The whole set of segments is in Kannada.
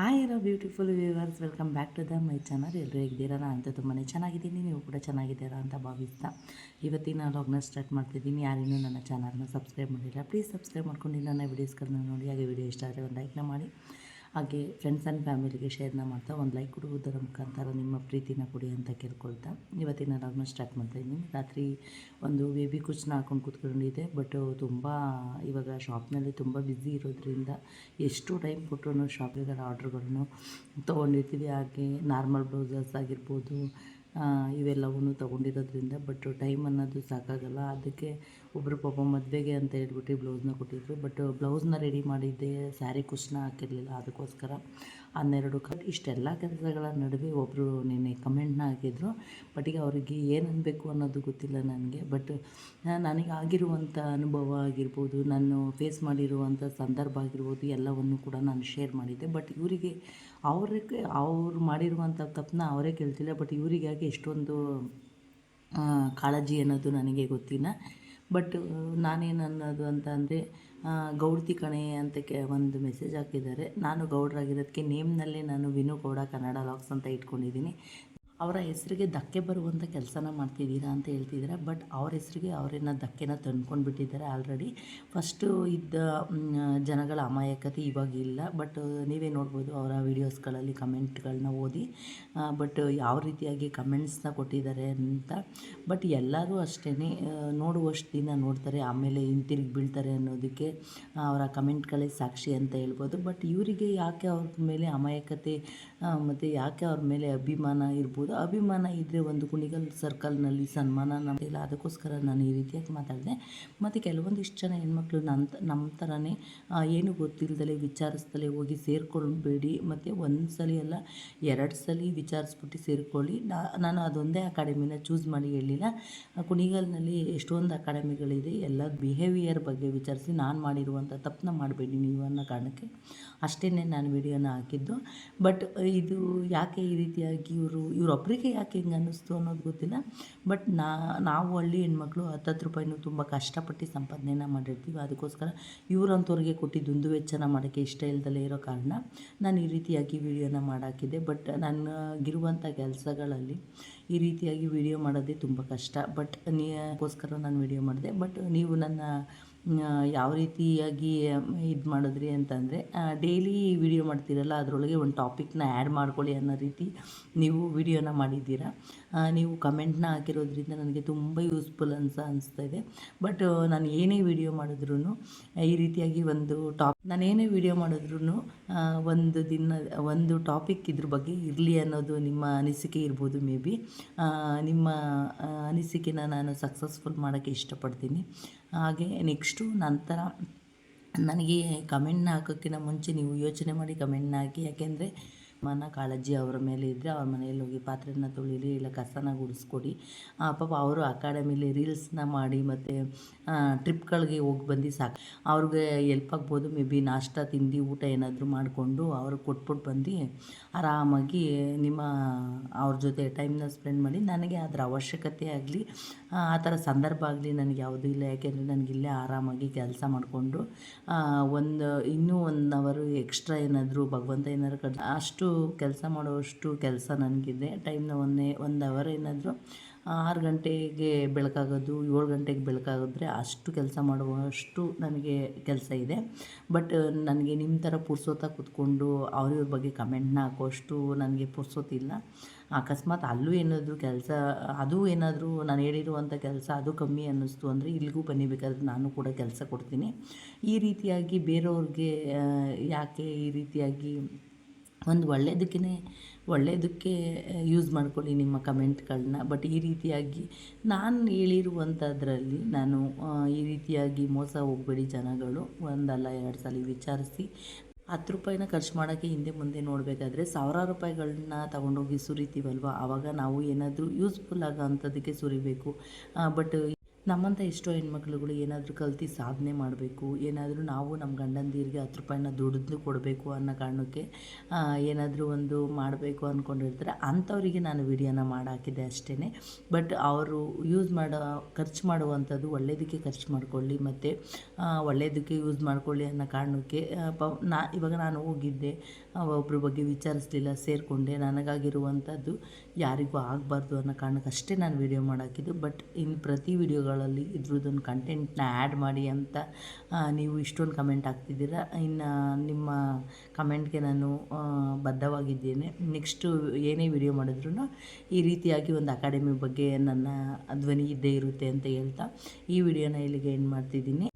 ಹಾಯ್ ಇರೋ beautiful viewers, welcome back to the my channel. ಎಲ್ಲರೂ ಹೇಗಿದ್ದೀರಾ? ಅಂತ ತುಂಬಾ ಚೆನ್ನಾಗಿದ್ದೀನಿ. ನೀವು ಕೂಡ ಚೆನ್ನಾಗಿದ್ದೀರಾ ಅಂತ ಭಾವಿಸ್ತಾ ಇವತ್ತಿನ ಲಾಗ್ನ ಸ್ಟಾರ್ಟ್ ಮಾಡ್ತಿದ್ದೀನಿ. ಯಾರಿನ್ನೂ ನನ್ನ ಚಾನಲ್ನ ಸಬ್ಸ್ಕ್ರೈಬ್ ಮಾಡಿಲ್ಲ ಪ್ಲೀಸ್ ಸಬ್ಸ್ಕ್ರೈಬ್ ಮಾಡ್ಕೊಂಡು ನನ್ನ ವೀಡಿಯೋಸ್ಗಳನ್ನ ನೋಡಿ. ಹಾಗೆ ವಿಡಿಯೋ ಇಷ್ಟ ಆದರೆ ಒಂದು ಲೈಕ್ನ ಮಾಡಿ. ಹಾಗೆ ಫ್ರೆಂಡ್ಸ್ ಆ್ಯಂಡ್ ಫ್ಯಾಮಿಲಿಗೆ ಶೇರ್ನ ಮಾಡ್ತಾ ಒಂದು ಲೈಕ್ ಕೊಡುವುದರ ಮುಖಾಂತರ ನಿಮ್ಮ ಪ್ರೀತಿನ ಕೊಡಿ ಅಂತ ಕೇಳ್ಕೊಳ್ತಾ. ಇವತ್ತಿನ ಲಾಗ್ನ ಸ್ಟಾರ್ಟ್ ಮಾಡ್ತಾಯಿದ್ದೀನಿ ರಾತ್ರಿ ಒಂದು ಬೇಬಿ ಕುಚ್ಚನ್ನ ಹಾಕೊಂಡು ಕೂತ್ಕೊಂಡಿದ್ದೆ ಬಟ್ ತುಂಬ ಇವಾಗ ಶಾಪ್ನಲ್ಲಿ ತುಂಬ ಬ್ಯುಸಿ ಇರೋದ್ರಿಂದ ಎಷ್ಟು ಟೈಮ್ ಕೊಟ್ಟರು ಶಾಪಿಗೆ ಆರ್ಡ್ರ್ಗಳನ್ನು ತೊಗೊಂಡಿರ್ತೀವಿ. ಹಾಗೆ ನಾರ್ಮಲ್ ಬ್ಲೌಸಸ್ ಆಗಿರ್ಬೋದು ಇವೆಲ್ಲವೂ ತೊಗೊಂಡಿರೋದ್ರಿಂದ ಬಟ್ ಟೈಮ್ ಅನ್ನೋದು ಸಾಕಾಗಲ್ಲ. ಅದಕ್ಕೆ ಒಬ್ಬರು ಪಾಪ ಮದುವೆಗೆ ಅಂತ ಹೇಳ್ಬಿಟ್ಟು ಬ್ಲೌಸ್ನ ಕೊಟ್ಟಿದ್ರು. ಬಟ್ ಬ್ಲೌಸ್ನ ರೆಡಿ ಮಾಡಿದ್ದೆ ಸ್ಯಾರಿ ಕುಶ್ನ ಹಾಕಿರಲಿಲ್ಲ ಅದಕ್ಕೋಸ್ಕರ. ಹನ್ನೆರಡು ಕಟ್ ಇಷ್ಟೆಲ್ಲ ಕೆಲಸಗಳ ನಡುವೆ ಒಬ್ಬರು ನಿನ್ನೆ ಕಮೆಂಟ್ನ ಹಾಕಿದ್ರು. ಬಟ್ ಈಗ ಅವರಿಗೆ ಏನು ಅನ್ನಬೇಕು ಅನ್ನೋದು ಗೊತ್ತಿಲ್ಲ ನನಗೆ. ಬಟ್ ನನಗೆ ಆಗಿರುವಂಥ ಅನುಭವ ಆಗಿರ್ಬೋದು, ನಾನು ಫೇಸ್ ಮಾಡಿರುವಂಥ ಸಂದರ್ಭ ಆಗಿರ್ಬೋದು, ಎಲ್ಲವನ್ನು ಕೂಡ ನಾನು ಶೇರ್ ಮಾಡಿದ್ದೆ. ಬಟ್ ಇವರಿಗೆ ಅವ್ರಿಗೆ ಅವ್ರು ಮಾಡಿರುವಂಥ ತಪ್ಪನ್ನ ಅವರೇ ಕೇಳ್ತಿಲ್ಲ. ಬಟ್ ಇವರಿಗಾಗಿ ಎಷ್ಟೊಂದು ಕಾಳಜಿ ಅನ್ನೋದು ನನಗೆ ಗೊತ್ತಿಲ್ಲ. ಬಟ್ ನಾನೇನು ಅನ್ನೋದು ಅಂತ ಅಂದರೆ ಗೌಡ್ತಿ ಕಣೆ ಅಂತ ಕೆ, ಒಂದು ಮೆಸೇಜ್ ಹಾಕಿದ್ದಾರೆ. ನಾನು ಗೌಡ್ರಾಗಿರೋದಕ್ಕೆ ನೇಮ್ನಲ್ಲೇ ನಾನು ವಿನು ಗೌಡ ಕನ್ನಡ ಲಾಕ್ಸ್ ಅಂತ ಇಟ್ಕೊಂಡಿದ್ದೀನಿ. ಅವರ ಹೆಸರಿಗೆ ಧಕ್ಕೆ ಬರುವಂಥ ಕೆಲಸನ ಮಾಡ್ತಿದ್ದೀರಾ ಅಂತ ಹೇಳ್ತಿದ್ದಾರೆ, ಬಟ್ ಅವ್ರ ಹೆಸರಿಗೆ ಅವರೇನ ಧಕ್ಕೆನ ತಂದ್ಕೊಂಡು ಬಿಟ್ಟಿದ್ದಾರೆ ಆಲ್ರೆಡಿ ಫಸ್ಟು ಇದ್ದ ಜನಗಳ ಅಮಾಯಕತೆ ಇವಾಗ ಇಲ್ಲ ಬಟ್ ನೀವೇ ನೋಡ್ಬೋದು ಅವರ ವೀಡಿಯೋಸ್ಗಳಲ್ಲಿ ಕಮೆಂಟ್ಗಳನ್ನ ಓದಿ ಬಟ್ ಯಾವ ರೀತಿಯಾಗಿ ಕಮೆಂಟ್ಸ್ನ ಕೊಟ್ಟಿದ್ದಾರೆ ಅಂತ. ಬಟ್ ಎಲ್ಲರೂ ಅಷ್ಟೇ ನೋಡುವಷ್ಟು ದಿನ ನೋಡ್ತಾರೆ, ಆಮೇಲೆ ಹಿಂತಿರುಗಿ ಬೀಳ್ತಾರೆ ಅನ್ನೋದಕ್ಕೆ ಅವರ ಕಮೆಂಟ್ಗಳೇ ಸಾಕ್ಷಿ ಅಂತ ಹೇಳ್ಬೋದು. ಬಟ್ ಇವರಿಗೆ ಯಾಕೆ ಅವ್ರ ಮೇಲೆ ಅಮಾಯಕತೆ ಮತ್ತು ಯಾಕೆ ಅವ್ರ ಮೇಲೆ ಅಭಿಮಾನ ಇರ್ಬೋದು? ಅಭಿಮಾನ ಇದ್ದರೆ ಒಂದು ಕುಣಿಗಲ್ ಸರ್ಕಲ್ನಲ್ಲಿ ಸನ್ಮಾನ ನಮ್ಮಿಲ್ಲ ಅದಕ್ಕೋಸ್ಕರ ನಾನು ಈ ರೀತಿಯಾಗಿ ಮಾತಾಡಿದೆ. ಮತ್ತು ಕೆಲವೊಂದಿಷ್ಟು ಜನ ಹೆಣ್ಮಕ್ಳು ನನ್ನ ನಮ್ಮ ಥರನೇ ಏನು ಗೊತ್ತಿಲ್ಲದಲೇ ವಿಚಾರಿಸ್ದಲೇ ಹೋಗಿ ಸೇರಿಕೊಳ್ಬೇಡಿ. ಮತ್ತು ಒಂದು ಸಲ ಅಲ್ಲ ಎರಡು ಸಲ ವಿಚಾರಿಸ್ಬಿಟ್ಟು ಸೇರಿಕೊಳ್ಳಿ. ನಾನು ಅದೊಂದೇ ಅಕಾಡೆಮಿನ ಚೂಸ್ ಮಾಡಿ ಹೇಳಿಲ್ಲ. ಕುಣಿಗಲ್ನಲ್ಲಿ ಎಷ್ಟೊಂದು ಅಕಾಡೆಮಿಗಳಿದೆ, ಎಲ್ಲ ಬಿಹೇವಿಯರ್ ಬಗ್ಗೆ ವಿಚಾರಿಸಿ ನಾನು ಮಾಡಿರುವಂಥ ತಪ್ಪನ್ನ ಮಾಡಬೇಡಿ ನೀವು ಅನ್ನೋ ಕಾರಣಕ್ಕೆ ಅಷ್ಟೇ ನಾನು ವಿಡಿಯೋನ ಹಾಕಿದ್ದು. ಬಟ್ ಇದು ಯಾಕೆ ಈ ರೀತಿಯಾಗಿ ಇವರು ಇವರೊಬ್ಬರಿಗೆ ಯಾಕೆ ಹಿಂಗೆ ಅನ್ನಿಸ್ತು ಅನ್ನೋದು ಗೊತ್ತಿಲ್ಲ. ಬಟ್ ನಾ, ನಾವು ಹಳ್ಳಿ ಹೆಣ್ಮಕ್ಳು ಹತ್ತತ್ತು ರೂಪಾಯಿನೂ ತುಂಬ ಕಷ್ಟಪಟ್ಟು ಸಂಪಾದನೆನ ಮಾಡಿರ್ತೀವಿ. ಅದಕ್ಕೋಸ್ಕರ ಇವರಂಥವ್ರಿಗೆ ಕೊಟ್ಟಿದ್ದು ದುಂದು ವೆಚ್ಚನ ಮಾಡೋಕ್ಕೆ ಇಷ್ಟ ಇಲ್ದಲೇ ಇರೋ ಕಾರಣ ನಾನು ಈ ರೀತಿಯಾಗಿ ವಿಡಿಯೋನ ಮಾಡಾಕಿದ್ದೆ. ಬಟ್ ನನಗಿರುವಂಥ ಕೆಲಸಗಳಲ್ಲಿ ಈ ರೀತಿಯಾಗಿ ವಿಡಿಯೋ ಮಾಡೋದೇ ತುಂಬ ಕಷ್ಟ. ಬಟ್ ನೀಕೋಸ್ಕರ ನಾನು ವಿಡಿಯೋ ಮಾಡಿದೆ. ಬಟ್ ನೀವು ನನ್ನ ಯಾವ ರೀತಿಯಾಗಿ ಇದು ಮಾಡಿದ್ರಿ ಅಂತಂದರೆ ಡೈಲಿ ವಿಡಿಯೋ ಮಾಡ್ತೀರಲ್ಲ, ಅದರೊಳಗೆ ಒಂದು ಟಾಪಿಕ್ನ ಆ್ಯಡ್ ಮಾಡ್ಕೊಳ್ಳಿ ಅನ್ನೋ ರೀತಿ ನೀವು ವಿಡಿಯೋನ ಮಾಡಿದ್ದೀರಾ. ನೀವು ಕಮೆಂಟ್ನ ಹಾಕಿರೋದ್ರಿಂದ ನನಗೆ ತುಂಬ ಯೂಸ್ಫುಲ್ ಅನ್ಸ, ಅನಿಸ್ತಾ ಇದೆ. ಬಟ್ ನಾನು ಏನೇ ವಿಡಿಯೋ ಮಾಡಿದ್ರೂ ಈ ರೀತಿಯಾಗಿ ಒಂದು ಟಾಪ್ ನಾನು ಏನೇ ವಿಡಿಯೋ ಮಾಡಿದ್ರೂ ಒಂದು ದಿನ, ಒಂದು ಟಾಪಿಕ್ ಇದ್ರ ಬಗ್ಗೆ ಇರಲಿ ಅನ್ನೋದು ನಿಮ್ಮ ಅನಿಸಿಕೆ ಇರ್ಬೋದು ಮೇ ಬಿ. ನಿಮ್ಮ ಅನಿಸಿಕೆನ ನಾನು ಸಕ್ಸಸ್ಫುಲ್ ಮಾಡೋಕ್ಕೆ ಇಷ್ಟಪಡ್ತೀನಿ. ಹಾಗೆ ನೆಕ್ಸ್ಟು ನಂತರ ನನಗೆ ಕಮೆಂಟ್ನ ಹಾಕೋಕ್ಕಿಂತ ಮುಂಚೆ ನೀವು ಯೋಚನೆ ಮಾಡಿ ಕಮೆಂಟ್ನ ಹಾಕಿ, ಯಾಕೆಂದರೆ ಮನ ಕಾಳಜಿ ಅವರ ಮೇಲೆ ಇದ್ದರೆ ಅವ್ರ ಮನೆಯಲ್ಲಿ ಹೋಗಿ ಪಾತ್ರೆನ ತೊಳೀರಿ ಇಲ್ಲ ಕಸನ ಗುಡಿಸ್ಕೊಡಿ. ಪಾಪ ಅವರು ಅಕಾಡೆಮಿಲಿ ರೀಲ್ಸ್ನ ಮಾಡಿ ಮತ್ತು ಟ್ರಿಪ್ಗಳಿಗೆ ಹೋಗಿ ಬಂದು ಸಾಕು. ಅವ್ರಿಗೆ ಎಲ್ಪ್ ಆಗ್ಬೋದು, ಮೇ ಬಿ ನಾಷ್ಟ, ತಿಂಡಿ, ಊಟ ಏನಾದರೂ ಮಾಡಿಕೊಂಡು ಅವ್ರಿಗೆ ಕೊಟ್ಬಿಟ್ಟು ಬಂದು, ಆರಾಮಾಗಿ ನಿಮ್ಮ ಅವ್ರ ಜೊತೆ ಟೈಮ್ನ ಸ್ಪೆಂಡ್ ಮಾಡಿ, ನನಗೆ ಅದರ ಅವಶ್ಯಕತೆ ಆಗಲಿ, ಆ ಥರ ಸಂದರ್ಭ ಆಗಲಿ ನನಗೆ ಯಾವುದೂ ಇಲ್ಲ. ಯಾಕೆಂದರೆ ನನಗೆ ಇಲ್ಲೇ ಆರಾಮಾಗಿ ಕೆಲಸ ಮಾಡಿಕೊಂಡು ಒಂದು, ಇನ್ನೂ ಒನ್ ಅವರು ಎಕ್ಸ್ಟ್ರಾ ಏನಾದರೂ ಭಗವಂತ ಏನಾದ್ರು ಅಷ್ಟು ಕೆಲಸ ಮಾಡುವಷ್ಟು ಕೆಲಸ ನನಗಿದೆ. ಟೈಮ್ನ ಒಂದೇ, ಒಂದು ಅವರ್ ಏನಾದರೂ ಆರು ಗಂಟೆಗೆ ಬೆಳಕಾಗೋದು, ಏಳು ಗಂಟೆಗೆ ಬೆಳಕಾಗಿದ್ರೆ ಅಷ್ಟು ಕೆಲಸ ಮಾಡುವಷ್ಟು ನನಗೆ ಕೆಲಸ ಇದೆ. ಬಟ್, ನನಗೆ ನಿಮ್ಮ ಥರ ಪುರ್ಸೋತ ಕೂತ್ಕೊಂಡು ಅವ್ರಿವ್ರ ಬಗ್ಗೆ ಕಮೆಂಟ್ನ ಹಾಕೋಷ್ಟು ನನಗೆ ಪುರ್ಸೋತಿಲ್ಲ ಅಕಸ್ಮಾತ್ ಅಲ್ಲೂ ಏನಾದರೂ ಕೆಲಸ, ಅದು ಏನಾದರೂ ನಾನು ಹೇಳಿರುವಂಥ ಕೆಲಸ ಅದು ಕಮ್ಮಿ ಅನ್ನಿಸ್ತು ಅಂದರೆ ಇಲ್ಲಿಗೂ ಬನ್ನಿ ನಾನು ಕೂಡ ಕೆಲಸ ಕೊಡ್ತೀನಿ. ಈ ರೀತಿಯಾಗಿ ಬೇರೆಯವ್ರಿಗೆ ಯಾಕೆ ಈ ರೀತಿಯಾಗಿ ಒಂದು ಒಳ್ಳೆಯದಕ್ಕೇ ಒಳ್ಳೆಯದಕ್ಕೆ ಯೂಸ್ ಮಾಡ್ಕೊಳ್ಳಿ ನಿಮ್ಮ ಕಮೆಂಟ್ಗಳನ್ನ. ಬಟ್ ಈ ರೀತಿಯಾಗಿ ನಾನು ಹೇಳಿರುವಂಥದ್ರಲ್ಲಿ ನಾನು ಈ ರೀತಿಯಾಗಿ ಮೋಸ ಹೋಗಬೇಡಿ ಜನಗಳು. ಒಂದಲ್ಲ, ಎರಡು ಸಲ ವಿಚಾರಿಸಿ. ಹತ್ತು ರೂಪಾಯಿನ ಖರ್ಚು ಮಾಡೋಕ್ಕೆ ಹಿಂದೆ ಮುಂದೆ ನೋಡಬೇಕಾದ್ರೆ ಸಾವಿರಾರು ರೂಪಾಯಿಗಳನ್ನ ತಗೊಂಡೋಗಿ ಸುರಿತೀವಲ್ವ? ಆವಾಗ ನಾವು ಏನಾದರೂ ಯೂಸ್ಫುಲ್ ಆಗೋ ಅಂಥದ್ದಕ್ಕೆ ಸುರಿಬೇಕು ಬಟ್ ನಮ್ಮಂಥ ಎಷ್ಟೋ ಹೆಣ್ಮಕ್ಳುಗಳು ಏನಾದರೂ ಕಲ್ತು ಸಾಧನೆ ಮಾಡಬೇಕು, ಏನಾದರೂ ನಾವು ನಮ್ಮ ಗಂಡಂದಿರಿಗೆ ಹತ್ತು ರೂಪಾಯಿನ ದುಡಿದು ಕೊಡಬೇಕು ಅನ್ನೋ ಕಾರಣಕ್ಕೆ ಏನಾದರೂ ಒಂದು ಮಾಡಬೇಕು ಅಂದ್ಕೊಂಡಿರ್ತಾರೆ ಅಂಥವರಿಗೆ ನಾನು ವಿಡಿಯೋನ ಮಾಡಾಕಿದ್ದೆ ಅಷ್ಟೇ ಬಟ್ ಅವರು ಯೂಸ್ ಮಾಡೋ, ಖರ್ಚು ಮಾಡುವಂಥದ್ದು ಒಳ್ಳೆಯದಕ್ಕೆ ಖರ್ಚು ಮಾಡ್ಕೊಳ್ಳಿ ಮತ್ತು ಒಳ್ಳೆಯದಕ್ಕೆ ಯೂಸ್ ಮಾಡ್ಕೊಳ್ಳಿ ಅನ್ನೋ ಕಾರಣಕ್ಕೆ ಪ, ನಾ, ಇವಾಗ ನಾನು ಹೋಗಿದ್ದೆ ಒಬ್ಬರ ಬಗ್ಗೆ ವಿಚಾರಿಸಲಿಲ್ಲ, ಸೇರಿಕೊಂಡೆ. ನನಗಾಗಿರುವಂಥದ್ದು ಯಾರಿಗೂ ಆಗಬಾರ್ದು ಅನ್ನೋ ಕಾರಣಕ್ಕಷ್ಟೇ ನಾನು ವೀಡಿಯೋ ಮಾಡಾಕಿದ್ದು. ಬಟ್ ಇನ್ನು ಪ್ರತಿ ವಿಡಿಯೋಗಳಲ್ಲಿ ಇದ್ರದ್ದೊಂದು ಕಂಟೆಂಟ್ನ ಆ್ಯಡ್ ಮಾಡಿ ಅಂತ ನೀವು ಇಷ್ಟೊಂದು ಕಮೆಂಟ್ ಹಾಕ್ತಿದ್ದೀರಾ. ಇನ್ನು ನಿಮ್ಮ ಕಮೆಂಟ್ಗೆ ನಾನು ಬದ್ಧವಾಗಿದ್ದೇನೆ. ನೆಕ್ಸ್ಟು ಏನೇ ವಿಡಿಯೋ ಮಾಡಿದ್ರು ಈ ರೀತಿಯಾಗಿ ಒಂದು ಅಕಾಡೆಮಿ ಬಗ್ಗೆ ನನ್ನ ಧ್ವನಿ ಇದ್ದೇ ಇರುತ್ತೆ ಅಂತ ಹೇಳ್ತಾ ಈ ವಿಡಿಯೋನ ಇಲ್ಲಿಗೆ ಏನು ಮಾಡ್ತಿದ್ದೀನಿ.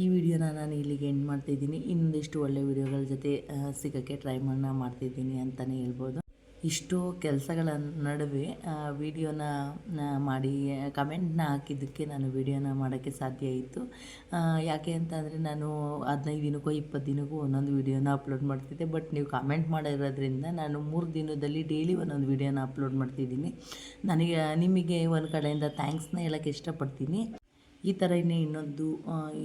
ಈ ವಿಡಿಯೋನ ನಾನು ಇಲ್ಲಿಗೆ ಎಂಡ್ ಮಾಡ್ತಿದ್ದೀನಿ. ಇನ್ನೊಂದಿಷ್ಟು ಒಳ್ಳೆ ವಿಡಿಯೋಗಳ ಜೊತೆ ಸಿಗೋಕ್ಕೆ ಟ್ರೈ ಮಾಡೋಣ ಮಾಡ್ತಿದ್ದೀನಿ ಅಂತಲೇ ಹೇಳ್ಬೋದು. ಇಷ್ಟು ಕೆಲಸಗಳ ನಡುವೆ ವಿಡಿಯೋನ ಮಾಡಿ ಕಮೆಂಟ್ನ ಹಾಕಿದ್ದಕ್ಕೆ ನಾನು ವಿಡಿಯೋನ ಮಾಡೋಕ್ಕೆ ಸಾಧ್ಯ ಆಯಿತು ಯಾಕೆ ಅಂತಂದರೆ ನಾನು ಹದಿನೈದು ದಿನಕ್ಕೋ ಇಪ್ಪತ್ತು ದಿನಕ್ಕೂ ಒಂದೊಂದು ವಿಡಿಯೋನ ಅಪ್ಲೋಡ್ ಮಾಡ್ತಿದ್ದೆ. ಬಟ್ ನೀವು ಕಮೆಂಟ್ ಮಾಡಿರೋದ್ರಿಂದ ನಾನು ಮೂರು ದಿನದಲ್ಲಿ ಡೈಲಿ ಒಂದೊಂದು ವಿಡಿಯೋನ ಅಪ್ಲೋಡ್ ಮಾಡ್ತಿದ್ದೀನಿ. ನನಗೆ, ನಿಮಗೆ ಒಂದು ಕಡೆಯಿಂದ ಥ್ಯಾಂಕ್ಸ್ನ ಹೇಳೋಕ್ಕೆ ಇಷ್ಟಪಡ್ತೀನಿ. ಈ ಥರ ಇನ್ನೇ ಇನ್ನೊಂದು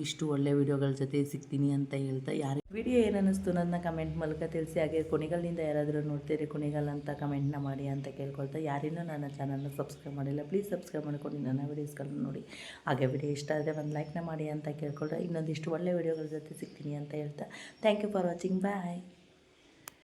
ಇಷ್ಟು ಒಳ್ಳೆ ವಿಡಿಯೋಗಳ ಜೊತೆ ಸಿಗ್ತೀನಿ ಅಂತ ಹೇಳ್ತಾ ಯಾರು ವಿಡಿಯೋ ಏನನ್ನಿಸ್ತು ನನ್ನ ಕಮೆಂಟ್ ಮೂಲಕ ತಿಳಿಸಿ, ಹಾಗೆ ಕೊನೆಗಳಿಂದ ಯಾರಾದರೂ ನೋಡ್ತೀರಿ ಕೊನೆಗಳ ಅಂತ ಕಮೆಂಟ್ನ ಮಾಡಿ ಅಂತ ಕೇಳ್ಕೊಳ್ತಾ, ಯಾರಿನ್ನೂ ನನ್ನ ಚಾನಲ್ನ ಸಬ್ಸ್ಕ್ರೈಬ್ ಮಾಡಿಲ್ಲ ಪ್ಲೀಸ್ ಸಬ್ಸ್ಕ್ರೈಬ್ ಮಾಡ್ಕೊಂಡು ನನ್ನ ವೀಡಿಯೋಸ್ಗಳನ್ನ ನೋಡಿ. ಹಾಗೆ ವಿಡಿಯೋ ಇಷ್ಟ ಆದರೆ ಒಂದು ಲೈಕ್ನ ಮಾಡಿ ಅಂತ ಕೇಳ್ಕೊಳ್ತಾ, ಇನ್ನೊಂದಿಷ್ಟು ಒಳ್ಳೆ ವಿಡಿಯೋಗಳ ಜೊತೆ ಸಿಗ್ತೀನಿ ಅಂತ ಹೇಳ್ತಾ thank you for watching bye